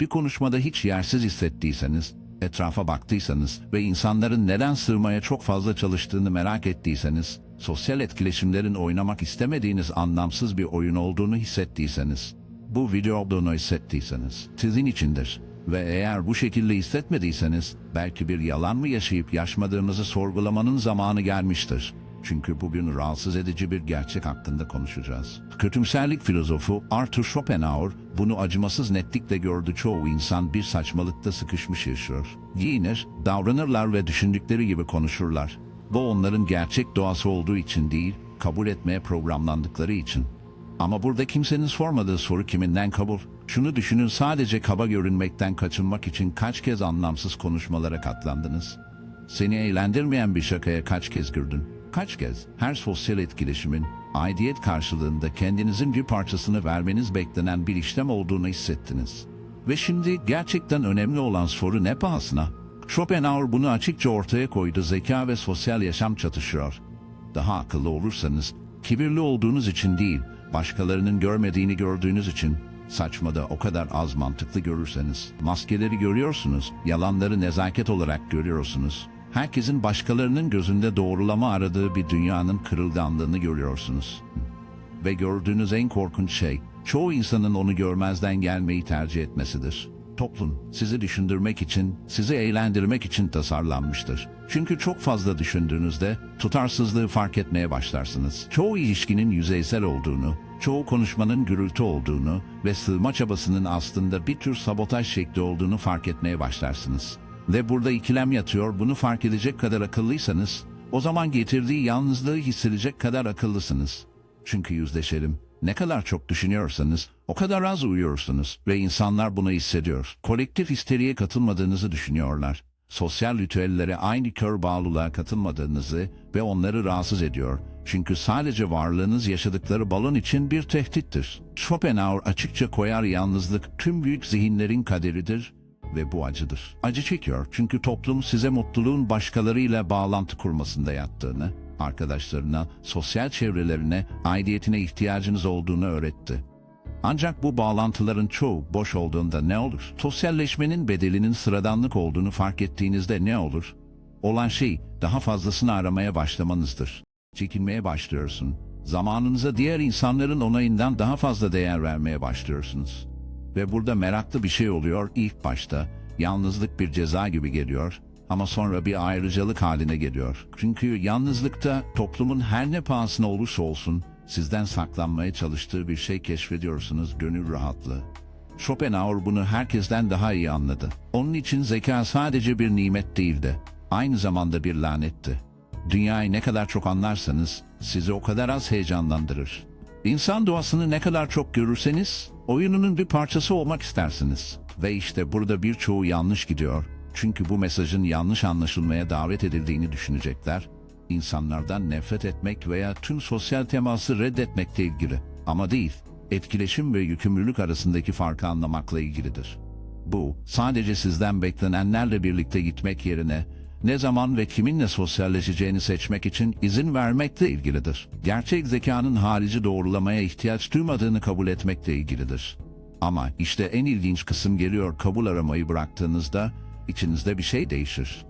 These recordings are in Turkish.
Bir konuşmada hiç yersiz hissettiyseniz, etrafa baktıysanız ve insanların neden sığmaya çok fazla çalıştığını merak ettiyseniz, sosyal etkileşimlerin oynamak istemediğiniz anlamsız bir oyun olduğunu hissettiyseniz, bu video olduğunu hissettiyseniz, sizin içindir. Ve eğer bu şekilde hissetmediyseniz, belki bir yalan mı yaşayıp yaşmadığınızı sorgulamanın zamanı gelmiştir. Çünkü bugün rahatsız edici bir gerçek hakkında konuşacağız. Kötümserlik filozofu Arthur Schopenhauer bunu acımasız netlikle gördü çoğu insan bir saçmalıkta sıkışmış yaşıyor. Giyinir, davranırlar ve düşündükleri gibi konuşurlar. Bu onların gerçek doğası olduğu için değil, kabul etmeye programlandıkları için. Ama burada kimsenin sormadığı soru kiminden kabul? Şunu düşünün sadece kaba görünmekten kaçınmak için kaç kez anlamsız konuşmalara katlandınız? Seni eğlendirmeyen bir şakaya kaç kez güldün? Kaç kez her sosyal etkileşimin aidiyet karşılığında kendinizin bir parçasını vermeniz beklenen bir işlem olduğunu hissettiniz? Ve şimdi gerçekten önemli olan soru ne pahasına? Schopenhauer bunu açıkça ortaya koydu. Zeka ve sosyal yaşam çatışıyor. Daha akıllı olursanız, kibirli olduğunuz için değil, başkalarının görmediğini gördüğünüz için, saçmada o kadar az mantıklı görürseniz, maskeleri görüyorsunuz, yalanları nezaket olarak görüyorsunuz. Herkesin başkalarının gözünde doğrulama aradığı bir dünyanın kırılganlığını görüyorsunuz. Ve gördüğünüz en korkunç şey, çoğu insanın onu görmezden gelmeyi tercih etmesidir. Toplum sizi düşündürmek için, sizi eğlendirmek için tasarlanmıştır. Çünkü çok fazla düşündüğünüzde tutarsızlığı fark etmeye başlarsınız. Çoğu ilişkinin yüzeysel olduğunu, çoğu konuşmanın gürültü olduğunu ve sığma çabasının aslında bir tür sabotaj şekli olduğunu fark etmeye başlarsınız. Ve burada ikilem yatıyor, bunu fark edecek kadar akıllıysanız, o zaman getirdiği yalnızlığı hissedecek kadar akıllısınız. Çünkü yüzleşelim. Ne kadar çok düşünüyorsanız o kadar az uyuyorsunuz ve insanlar bunu hissediyor. Kolektif histeriye katılmadığınızı düşünüyorlar. Sosyal ritüellere aynı kör bağlılığa katılmadığınızı ve onları rahatsız ediyor. Çünkü sadece varlığınız yaşadıkları balon için bir tehdittir. Schopenhauer açıkça koyar yalnızlık tüm büyük zihinlerin kaderidir ve bu acıdır. Acı çekiyor çünkü toplum size mutluluğun başkalarıyla bağlantı kurmasında yattığını, arkadaşlarına, sosyal çevrelerine, aidiyetine ihtiyacınız olduğunu öğretti. Ancak bu bağlantıların çoğu boş olduğunda ne olur? Sosyalleşmenin bedelinin sıradanlık olduğunu fark ettiğinizde ne olur? Olan şey daha fazlasını aramaya başlamanızdır. Çekinmeye başlıyorsun. Zamanınıza diğer insanların onayından daha fazla değer vermeye başlıyorsunuz. Ve burada meraklı bir şey oluyor ilk başta. Yalnızlık bir ceza gibi geliyor ama sonra bir ayrıcalık haline geliyor. Çünkü yalnızlıkta toplumun her ne pahasına olursa olsun sizden saklanmaya çalıştığı bir şey keşfediyorsunuz gönül rahatlığı. Schopenhauer bunu herkesten daha iyi anladı. Onun için zeka sadece bir nimet değildi. Aynı zamanda bir lanetti. Dünyayı ne kadar çok anlarsanız sizi o kadar az heyecanlandırır. İnsan doğasını ne kadar çok görürseniz oyununun bir parçası olmak istersiniz. Ve işte burada birçoğu yanlış gidiyor. Çünkü bu mesajın yanlış anlaşılmaya davet edildiğini düşünecekler. İnsanlardan nefret etmek veya tüm sosyal teması reddetmekle ilgili. Ama değil, etkileşim ve yükümlülük arasındaki farkı anlamakla ilgilidir. Bu, sadece sizden beklenenlerle birlikte gitmek yerine ne zaman ve kiminle sosyalleşeceğini seçmek için izin vermekle ilgilidir. Gerçek zekanın harici doğrulamaya ihtiyaç duymadığını kabul etmekle ilgilidir. Ama işte en ilginç kısım geliyor kabul aramayı bıraktığınızda içinizde bir şey değişir.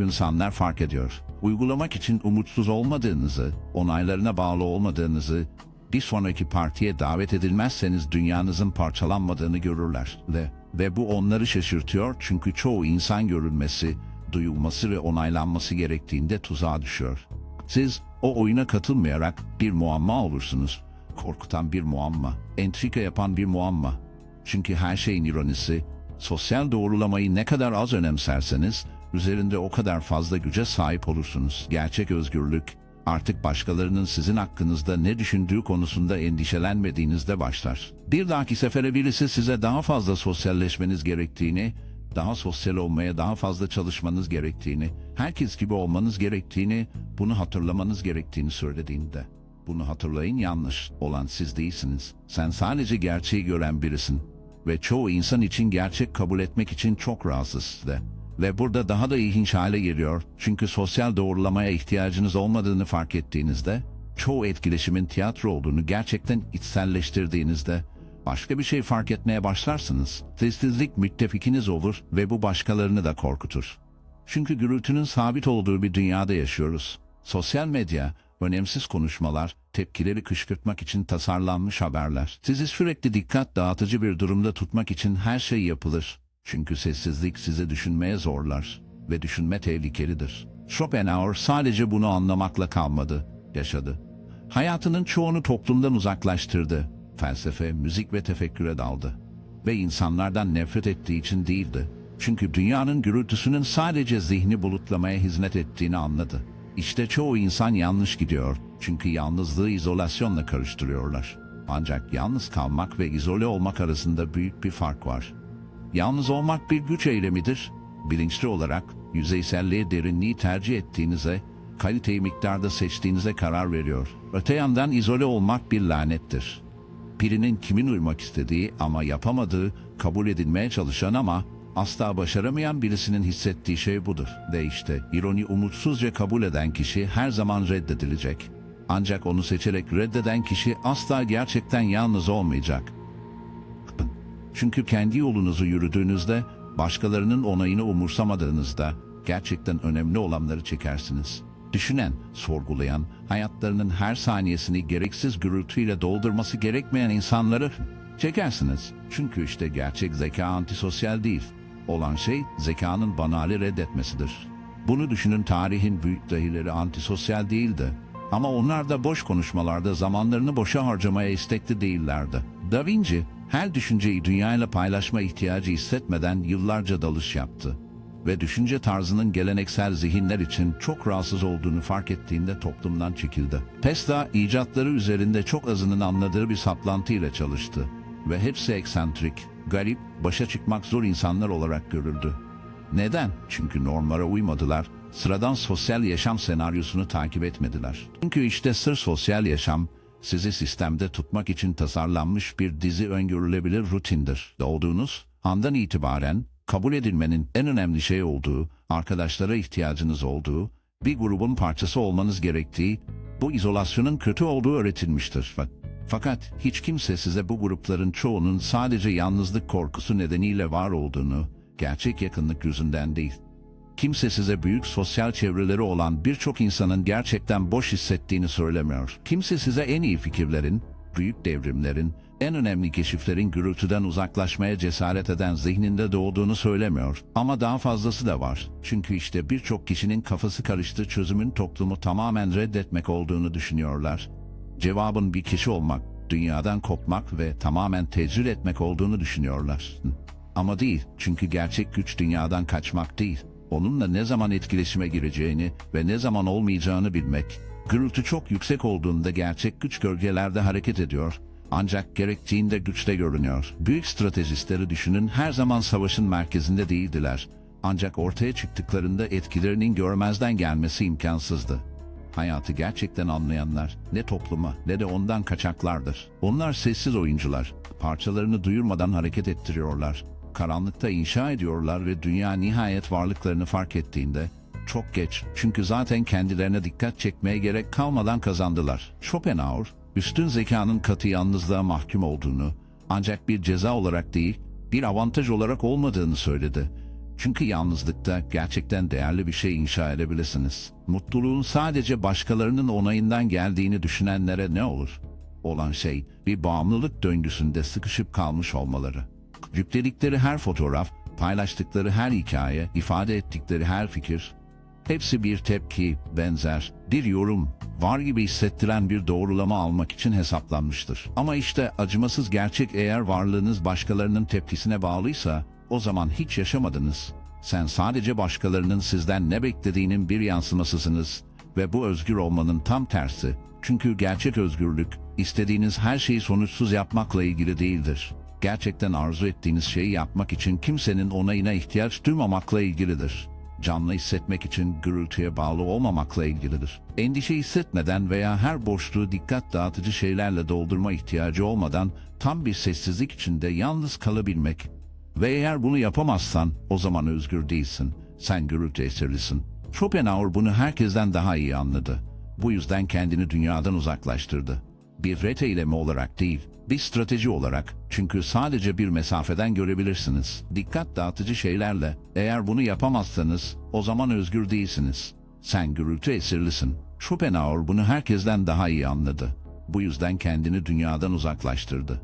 İnsanlar fark ediyor. Uygulamak için umutsuz olmadığınızı, onaylarına bağlı olmadığınızı, bir sonraki partiye davet edilmezseniz dünyanızın parçalanmadığını görürler. Ve, ve bu onları şaşırtıyor çünkü çoğu insan görülmesi, duyulması ve onaylanması gerektiğinde tuzağa düşüyor. Siz o oyuna katılmayarak bir muamma olursunuz. Korkutan bir muamma, entrika yapan bir muamma. Çünkü her şeyin ironisi, sosyal doğrulamayı ne kadar az önemserseniz, üzerinde o kadar fazla güce sahip olursunuz. Gerçek özgürlük, artık başkalarının sizin hakkınızda ne düşündüğü konusunda endişelenmediğinizde başlar. Bir dahaki sefere birisi size daha fazla sosyalleşmeniz gerektiğini, daha sosyal olmaya daha fazla çalışmanız gerektiğini, herkes gibi olmanız gerektiğini, bunu hatırlamanız gerektiğini söylediğinde. Bunu hatırlayın yanlış olan siz değilsiniz. Sen sadece gerçeği gören birisin. Ve çoğu insan için gerçek kabul etmek için çok rahatsız de. Ve burada daha da ilginç hale geliyor. Çünkü sosyal doğrulamaya ihtiyacınız olmadığını fark ettiğinizde, çoğu etkileşimin tiyatro olduğunu gerçekten içselleştirdiğinizde, başka bir şey fark etmeye başlarsınız. Sessizlik müttefikiniz olur ve bu başkalarını da korkutur. Çünkü gürültünün sabit olduğu bir dünyada yaşıyoruz. Sosyal medya, önemsiz konuşmalar, tepkileri kışkırtmak için tasarlanmış haberler. Sizi sürekli dikkat dağıtıcı bir durumda tutmak için her şey yapılır. Çünkü sessizlik sizi düşünmeye zorlar ve düşünme tehlikelidir. Schopenhauer sadece bunu anlamakla kalmadı, yaşadı. Hayatının çoğunu toplumdan uzaklaştırdı. Felsefe, müzik ve tefekküre daldı. Ve insanlardan nefret ettiği için değildi. Çünkü dünyanın gürültüsünün sadece zihni bulutlamaya hizmet ettiğini anladı. İşte çoğu insan yanlış gidiyor. Çünkü yalnızlığı izolasyonla karıştırıyorlar. Ancak yalnız kalmak ve izole olmak arasında büyük bir fark var. Yalnız olmak bir güç eylemidir. Bilinçli olarak yüzeyselliğe derinliği tercih ettiğinize, kaliteyi miktarda seçtiğinize karar veriyor. Öte yandan izole olmak bir lanettir. Birinin kimin uymak istediği ama yapamadığı, kabul edilmeye çalışan ama asla başaramayan birisinin hissettiği şey budur. Ve işte ironi umutsuzca kabul eden kişi her zaman reddedilecek. Ancak onu seçerek reddeden kişi asla gerçekten yalnız olmayacak. Çünkü kendi yolunuzu yürüdüğünüzde, başkalarının onayını umursamadığınızda gerçekten önemli olanları çekersiniz. Düşünen, sorgulayan, hayatlarının her saniyesini gereksiz gürültüyle doldurması gerekmeyen insanları çekersiniz. Çünkü işte gerçek zeka antisosyal değil. Olan şey zekanın banali reddetmesidir. Bunu düşünün tarihin büyük dahileri antisosyal değildi. Ama onlar da boş konuşmalarda zamanlarını boşa harcamaya istekli değillerdi. Da Vinci her düşünceyi dünyayla paylaşma ihtiyacı hissetmeden yıllarca dalış yaptı. Ve düşünce tarzının geleneksel zihinler için çok rahatsız olduğunu fark ettiğinde toplumdan çekildi. Tesla icatları üzerinde çok azının anladığı bir saplantıyla çalıştı. Ve hepsi eksantrik, garip, başa çıkmak zor insanlar olarak görüldü. Neden? Çünkü normlara uymadılar, sıradan sosyal yaşam senaryosunu takip etmediler. Çünkü işte sır sosyal yaşam, sizi sistemde tutmak için tasarlanmış bir dizi öngörülebilir rutindir. Doğduğunuz andan itibaren kabul edilmenin en önemli şey olduğu, arkadaşlara ihtiyacınız olduğu, bir grubun parçası olmanız gerektiği, bu izolasyonun kötü olduğu öğretilmiştir. Fakat hiç kimse size bu grupların çoğunun sadece yalnızlık korkusu nedeniyle var olduğunu, gerçek yakınlık yüzünden değil, Kimse size büyük sosyal çevreleri olan birçok insanın gerçekten boş hissettiğini söylemiyor. Kimse size en iyi fikirlerin, büyük devrimlerin, en önemli keşiflerin gürültüden uzaklaşmaya cesaret eden zihninde doğduğunu söylemiyor. Ama daha fazlası da var. Çünkü işte birçok kişinin kafası karıştığı çözümün toplumu tamamen reddetmek olduğunu düşünüyorlar. Cevabın bir kişi olmak, dünyadan kopmak ve tamamen tecrüt etmek olduğunu düşünüyorlar. Ama değil, çünkü gerçek güç dünyadan kaçmak değil onunla ne zaman etkileşime gireceğini ve ne zaman olmayacağını bilmek. Gürültü çok yüksek olduğunda gerçek güç gölgelerde hareket ediyor. Ancak gerektiğinde güçte görünüyor. Büyük stratejistleri düşünün her zaman savaşın merkezinde değildiler. Ancak ortaya çıktıklarında etkilerinin görmezden gelmesi imkansızdı. Hayatı gerçekten anlayanlar ne topluma ne de ondan kaçaklardır. Onlar sessiz oyuncular. Parçalarını duyurmadan hareket ettiriyorlar karanlıkta inşa ediyorlar ve dünya nihayet varlıklarını fark ettiğinde çok geç çünkü zaten kendilerine dikkat çekmeye gerek kalmadan kazandılar. Schopenhauer, üstün zekanın katı yalnızlığa mahkum olduğunu ancak bir ceza olarak değil, bir avantaj olarak olmadığını söyledi. Çünkü yalnızlıkta gerçekten değerli bir şey inşa edebilirsiniz. Mutluluğun sadece başkalarının onayından geldiğini düşünenlere ne olur? Olan şey bir bağımlılık döngüsünde sıkışıp kalmış olmaları. Yükledikleri her fotoğraf, paylaştıkları her hikaye, ifade ettikleri her fikir, hepsi bir tepki, benzer, bir yorum, var gibi hissettiren bir doğrulama almak için hesaplanmıştır. Ama işte acımasız gerçek eğer varlığınız başkalarının tepkisine bağlıysa, o zaman hiç yaşamadınız. Sen sadece başkalarının sizden ne beklediğinin bir yansımasısınız ve bu özgür olmanın tam tersi. Çünkü gerçek özgürlük, istediğiniz her şeyi sonuçsuz yapmakla ilgili değildir gerçekten arzu ettiğiniz şeyi yapmak için kimsenin onayına ihtiyaç duymamakla ilgilidir. Canlı hissetmek için gürültüye bağlı olmamakla ilgilidir. Endişe hissetmeden veya her boşluğu dikkat dağıtıcı şeylerle doldurma ihtiyacı olmadan tam bir sessizlik içinde yalnız kalabilmek. Ve eğer bunu yapamazsan o zaman özgür değilsin. Sen gürültü esirlisin. Schopenhauer bunu herkesten daha iyi anladı. Bu yüzden kendini dünyadan uzaklaştırdı. Bir ret eylemi olarak değil, bir strateji olarak. Çünkü sadece bir mesafeden görebilirsiniz. Dikkat dağıtıcı şeylerle. Eğer bunu yapamazsanız o zaman özgür değilsiniz. Sen gürültü esirlisin. Schopenhauer bunu herkesten daha iyi anladı. Bu yüzden kendini dünyadan uzaklaştırdı.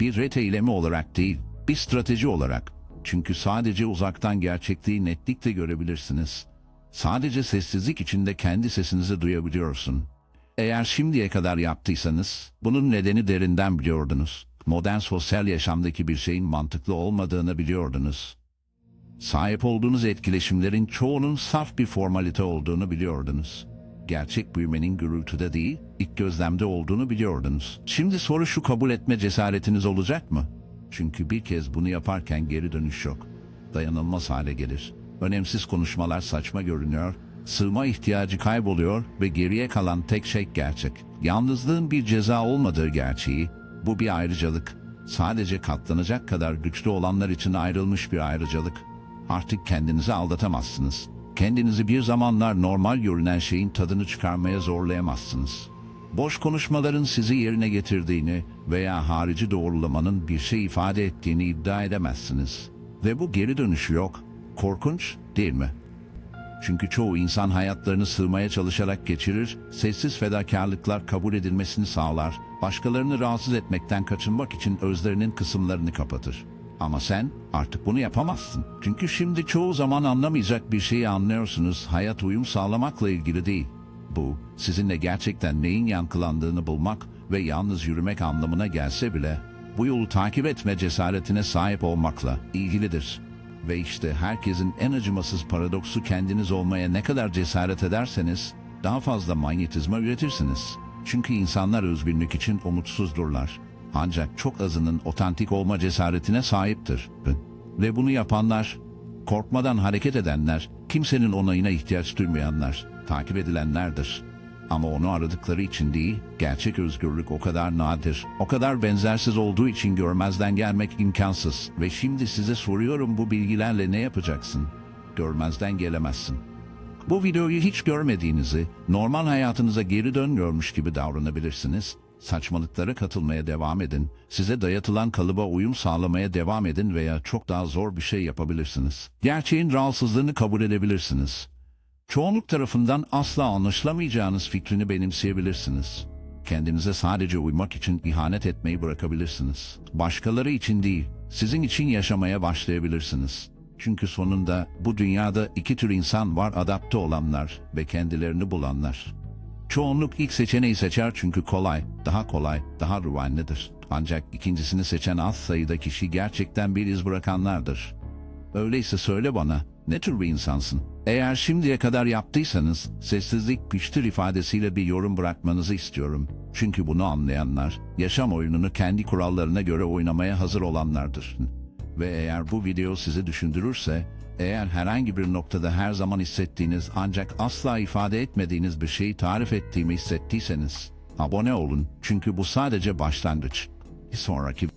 Bir ret eylemi olarak değil, bir strateji olarak. Çünkü sadece uzaktan gerçekliği netlikle görebilirsiniz. Sadece sessizlik içinde kendi sesinizi duyabiliyorsun. Eğer şimdiye kadar yaptıysanız, bunun nedeni derinden biliyordunuz. Modern sosyal yaşamdaki bir şeyin mantıklı olmadığını biliyordunuz. Sahip olduğunuz etkileşimlerin çoğunun saf bir formalite olduğunu biliyordunuz. Gerçek büyümenin gürültüde değil, ilk gözlemde olduğunu biliyordunuz. Şimdi soru şu kabul etme cesaretiniz olacak mı? Çünkü bir kez bunu yaparken geri dönüş yok. Dayanılmaz hale gelir. Önemsiz konuşmalar saçma görünüyor, sığma ihtiyacı kayboluyor ve geriye kalan tek şey gerçek. Yalnızlığın bir ceza olmadığı gerçeği, bu bir ayrıcalık. Sadece katlanacak kadar güçlü olanlar için ayrılmış bir ayrıcalık. Artık kendinizi aldatamazsınız. Kendinizi bir zamanlar normal görünen şeyin tadını çıkarmaya zorlayamazsınız. Boş konuşmaların sizi yerine getirdiğini veya harici doğrulamanın bir şey ifade ettiğini iddia edemezsiniz. Ve bu geri dönüşü yok. Korkunç değil mi? Çünkü çoğu insan hayatlarını sığmaya çalışarak geçirir, sessiz fedakarlıklar kabul edilmesini sağlar, başkalarını rahatsız etmekten kaçınmak için özlerinin kısımlarını kapatır. Ama sen artık bunu yapamazsın. Çünkü şimdi çoğu zaman anlamayacak bir şeyi anlıyorsunuz, hayat uyum sağlamakla ilgili değil. Bu, sizinle gerçekten neyin yankılandığını bulmak ve yalnız yürümek anlamına gelse bile, bu yolu takip etme cesaretine sahip olmakla ilgilidir. Ve işte herkesin en acımasız paradoksu kendiniz olmaya ne kadar cesaret ederseniz daha fazla manyetizma üretirsiniz. Çünkü insanlar özgürlük için umutsuzdurlar. Ancak çok azının otantik olma cesaretine sahiptir. Ve bunu yapanlar, korkmadan hareket edenler, kimsenin onayına ihtiyaç duymayanlar, takip edilenlerdir. Ama onu aradıkları için değil, gerçek özgürlük o kadar nadir, o kadar benzersiz olduğu için görmezden gelmek imkansız. Ve şimdi size soruyorum bu bilgilerle ne yapacaksın? Görmezden gelemezsin. Bu videoyu hiç görmediğinizi, normal hayatınıza geri dönmüyormuş gibi davranabilirsiniz. Saçmalıklara katılmaya devam edin, size dayatılan kalıba uyum sağlamaya devam edin veya çok daha zor bir şey yapabilirsiniz. Gerçeğin rahatsızlığını kabul edebilirsiniz. Çoğunluk tarafından asla anlaşılamayacağınız fikrini benimseyebilirsiniz. Kendinize sadece uymak için ihanet etmeyi bırakabilirsiniz. Başkaları için değil, sizin için yaşamaya başlayabilirsiniz. Çünkü sonunda bu dünyada iki tür insan var adapte olanlar ve kendilerini bulanlar. Çoğunluk ilk seçeneği seçer çünkü kolay, daha kolay, daha ruvanlıdır. Ancak ikincisini seçen az sayıda kişi gerçekten bir iz bırakanlardır. Öyleyse söyle bana, ne tür bir insansın? Eğer şimdiye kadar yaptıysanız, sessizlik piştir ifadesiyle bir yorum bırakmanızı istiyorum. Çünkü bunu anlayanlar, yaşam oyununu kendi kurallarına göre oynamaya hazır olanlardır. Ve eğer bu video sizi düşündürürse, eğer herhangi bir noktada her zaman hissettiğiniz ancak asla ifade etmediğiniz bir şeyi tarif ettiğimi hissettiyseniz, abone olun çünkü bu sadece başlangıç. Bir sonraki